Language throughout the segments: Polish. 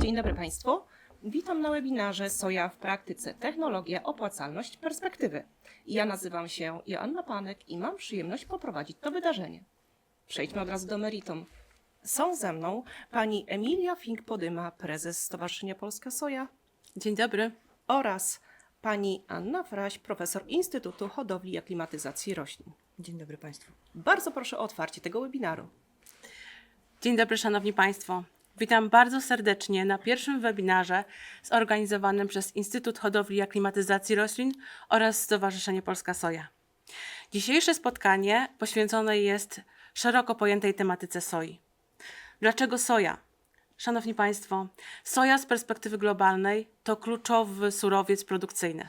Dzień dobry Państwu. Witam na webinarze Soja w praktyce Technologia, opłacalność, perspektywy. Ja nazywam się Joanna Panek i mam przyjemność poprowadzić to wydarzenie. Przejdźmy od razu do meritum. Są ze mną pani Emilia Fink-Podyma, prezes Stowarzyszenia Polska Soja Dzień dobry. oraz pani Anna Fraś, profesor Instytutu Hodowli i Aklimatyzacji Roślin. Dzień dobry Państwu. Bardzo proszę o otwarcie tego webinaru. Dzień dobry, Szanowni Państwo. Witam bardzo serdecznie na pierwszym webinarze zorganizowanym przez Instytut Hodowli i Aklimatyzacji Roślin oraz Stowarzyszenie Polska Soja. Dzisiejsze spotkanie poświęcone jest szeroko pojętej tematyce soi. Dlaczego soja? Szanowni Państwo, soja z perspektywy globalnej to kluczowy surowiec produkcyjny.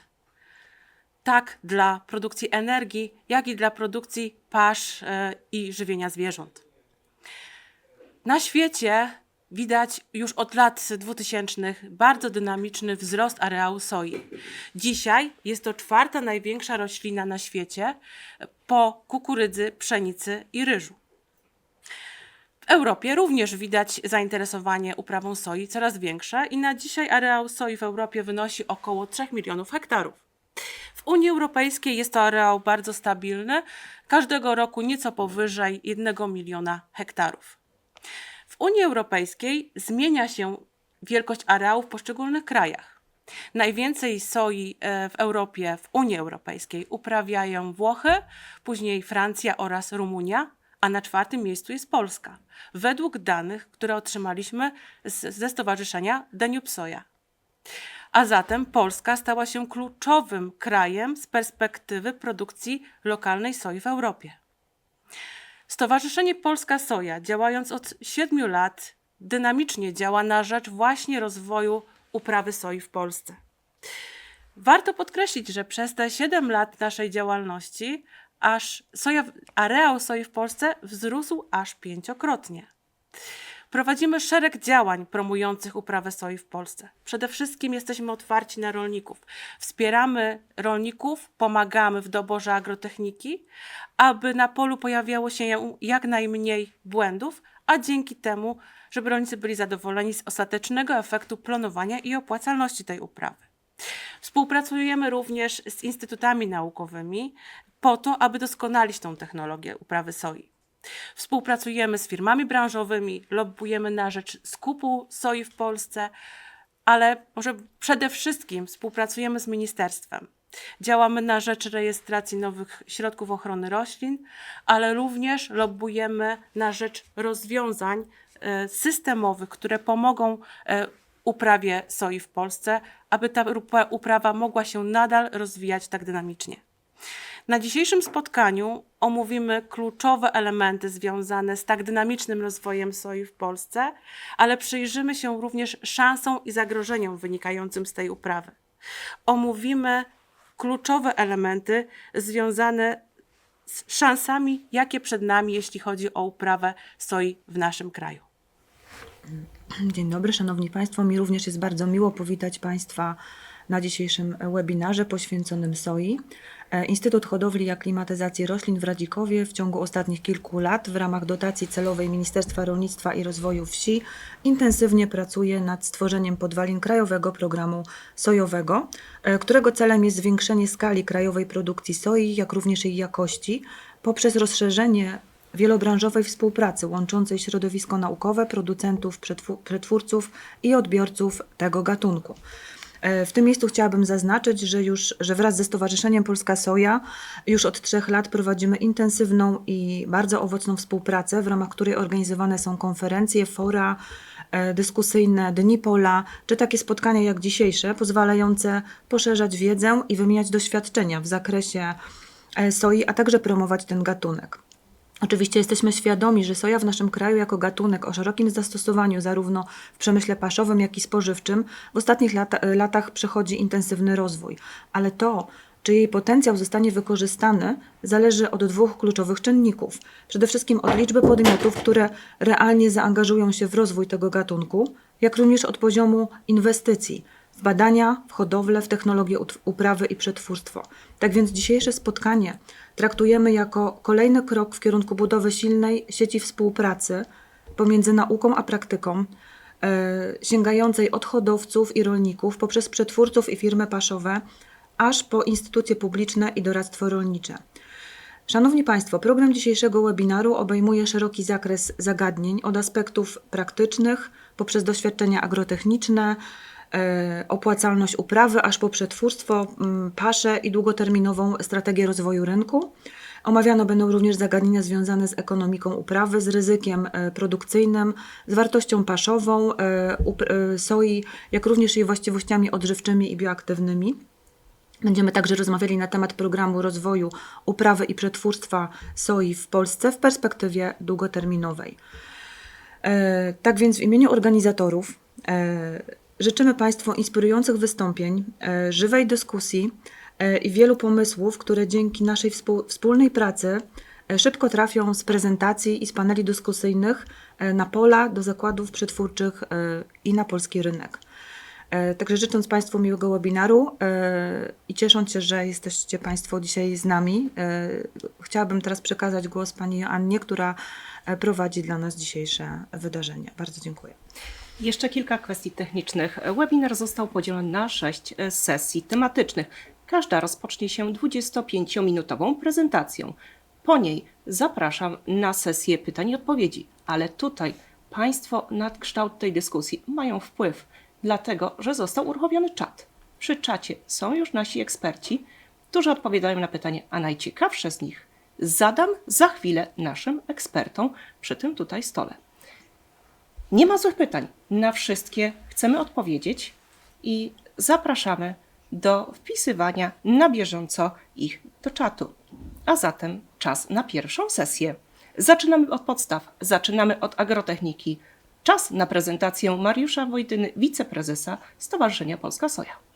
Tak dla produkcji energii, jak i dla produkcji pasz e, i żywienia zwierząt. Na świecie widać już od lat 2000 bardzo dynamiczny wzrost areału soi. Dzisiaj jest to czwarta największa roślina na świecie po kukurydzy, pszenicy i ryżu. W Europie również widać zainteresowanie uprawą soi coraz większe i na dzisiaj areał soi w Europie wynosi około 3 milionów hektarów. W Unii Europejskiej jest to areał bardzo stabilny, każdego roku nieco powyżej 1 miliona hektarów. Unii Europejskiej zmienia się wielkość areału w poszczególnych krajach. Najwięcej soi e, w Europie, w Unii Europejskiej uprawiają Włochy, później Francja oraz Rumunia, a na czwartym miejscu jest Polska, według danych, które otrzymaliśmy z, ze Stowarzyszenia Danube Soja. A zatem Polska stała się kluczowym krajem z perspektywy produkcji lokalnej soi w Europie. Stowarzyszenie Polska Soja, działając od 7 lat, dynamicznie działa na rzecz właśnie rozwoju uprawy soi w Polsce. Warto podkreślić, że przez te 7 lat naszej działalności aż soja, areał soi w Polsce wzrósł aż pięciokrotnie. Prowadzimy szereg działań promujących uprawę soi w Polsce. Przede wszystkim jesteśmy otwarci na rolników. Wspieramy rolników, pomagamy w doborze agrotechniki, aby na polu pojawiało się jak najmniej błędów, a dzięki temu, żeby rolnicy byli zadowoleni z ostatecznego efektu planowania i opłacalności tej uprawy. Współpracujemy również z instytutami naukowymi po to, aby doskonalić tą technologię uprawy soi. Współpracujemy z firmami branżowymi, lobbujemy na rzecz skupu soi w Polsce, ale może przede wszystkim współpracujemy z ministerstwem. Działamy na rzecz rejestracji nowych środków ochrony roślin, ale również lobbujemy na rzecz rozwiązań e, systemowych, które pomogą e, uprawie soi w Polsce, aby ta uprawa mogła się nadal rozwijać tak dynamicznie. Na dzisiejszym spotkaniu omówimy kluczowe elementy związane z tak dynamicznym rozwojem soi w Polsce, ale przyjrzymy się również szansom i zagrożeniom wynikającym z tej uprawy. Omówimy kluczowe elementy związane z szansami, jakie przed nami, jeśli chodzi o uprawę soi w naszym kraju. Dzień dobry, Szanowni Państwo. Mi również jest bardzo miło powitać Państwa na dzisiejszym webinarze poświęconym soi. E, Instytut Hodowli i Aklimatyzacji Roślin w Radzikowie w ciągu ostatnich kilku lat w ramach dotacji celowej Ministerstwa Rolnictwa i Rozwoju Wsi intensywnie pracuje nad stworzeniem podwalin krajowego programu sojowego, e, którego celem jest zwiększenie skali krajowej produkcji soi, jak również jej jakości poprzez rozszerzenie wielobranżowej współpracy łączącej środowisko naukowe, producentów, przetwórców i odbiorców tego gatunku. E, W tym miejscu chciałabym zaznaczyć, że już, że wraz ze Stowarzyszeniem Polska Soja już od trzech lat prowadzimy intensywną i bardzo owocną współpracę, w ramach której organizowane są konferencje, fora e, dyskusyjne, dni pola, czy takie spotkania jak dzisiejsze, pozwalające poszerzać wiedzę i wymieniać doświadczenia w zakresie e, soi, a także promować ten gatunek. Oczywiście jesteśmy świadomi, że soja w naszym kraju jako gatunek o szerokim zastosowaniu zarówno w przemyśle paszowym, jak i spożywczym w ostatnich lata, latach przechodzi intensywny rozwój, ale to, czy jej potencjał zostanie wykorzystany, zależy od dwóch kluczowych czynników. Przede wszystkim od liczby podmiotów, które realnie zaangażują się w rozwój tego gatunku, jak również od poziomu inwestycji w badania, w hodowlę, w technologię uprawy i przetwórstwo. Tak więc dzisiejsze spotkanie traktujemy jako kolejny krok w kierunku budowy silnej sieci współpracy pomiędzy nauką a praktyką, sięgającej od hodowców i rolników poprzez przetwórców i firmy paszowe, aż po instytucje publiczne i doradztwo rolnicze. Szanowni Państwo, program dzisiejszego webinaru obejmuje szeroki zakres zagadnień od aspektów praktycznych poprzez doświadczenia agrotechniczne, e, opłacalność uprawy, aż po przetwórstwo, mm, paszę i długoterminową strategię rozwoju rynku. Omawiane będą również zagadnienia związane z ekonomiką uprawy, z ryzykiem e, produkcyjnym, z wartością paszową e, e, soi, jak również jej właściwościami odżywczymi i bioaktywnymi. Będziemy także rozmawiali na temat programu rozwoju uprawy i przetwórstwa soi w Polsce w perspektywie długoterminowej. E, Tak więc w imieniu organizatorów e, życzymy Państwu inspirujących wystąpień, e, żywej dyskusji e, i wielu pomysłów, które dzięki naszej wspólnej pracy e, szybko trafią z prezentacji i z paneli dyskusyjnych na pola, do zakładów przetwórczych i na polski rynek. Także życząc Państwu miłego webinaru i ciesząc się, że jesteście Państwo dzisiaj z nami, chciałabym teraz przekazać głos Pani Annie, która prowadzi dla nas dzisiejsze wydarzenie. Bardzo dziękuję. Jeszcze kilka kwestii technicznych. Webinar został podzielony na sześć e, sesji tematycznych. Każda rozpocznie się 25-minutową prezentacją. Po niej zapraszam na sesję pytań i odpowiedzi, ale tutaj Państwo nad kształt tej dyskusji mają wpływ, dlatego że został uruchomiony czat. Przy czacie są już nasi eksperci, którzy odpowiadają na pytania, a najciekawsze z nich zadam za chwilę naszym ekspertom przy tym tutaj stole. Nie ma złych pytań. Na wszystkie chcemy odpowiedzieć i zapraszamy do wpisywania na bieżąco ich do czatu. A zatem czas na pierwszą sesję. Zaczynamy od podstaw, zaczynamy od agrotechniki. Czas na prezentację Mariusza Wojtyny, wiceprezesa Stowarzyszenia Polska Soja.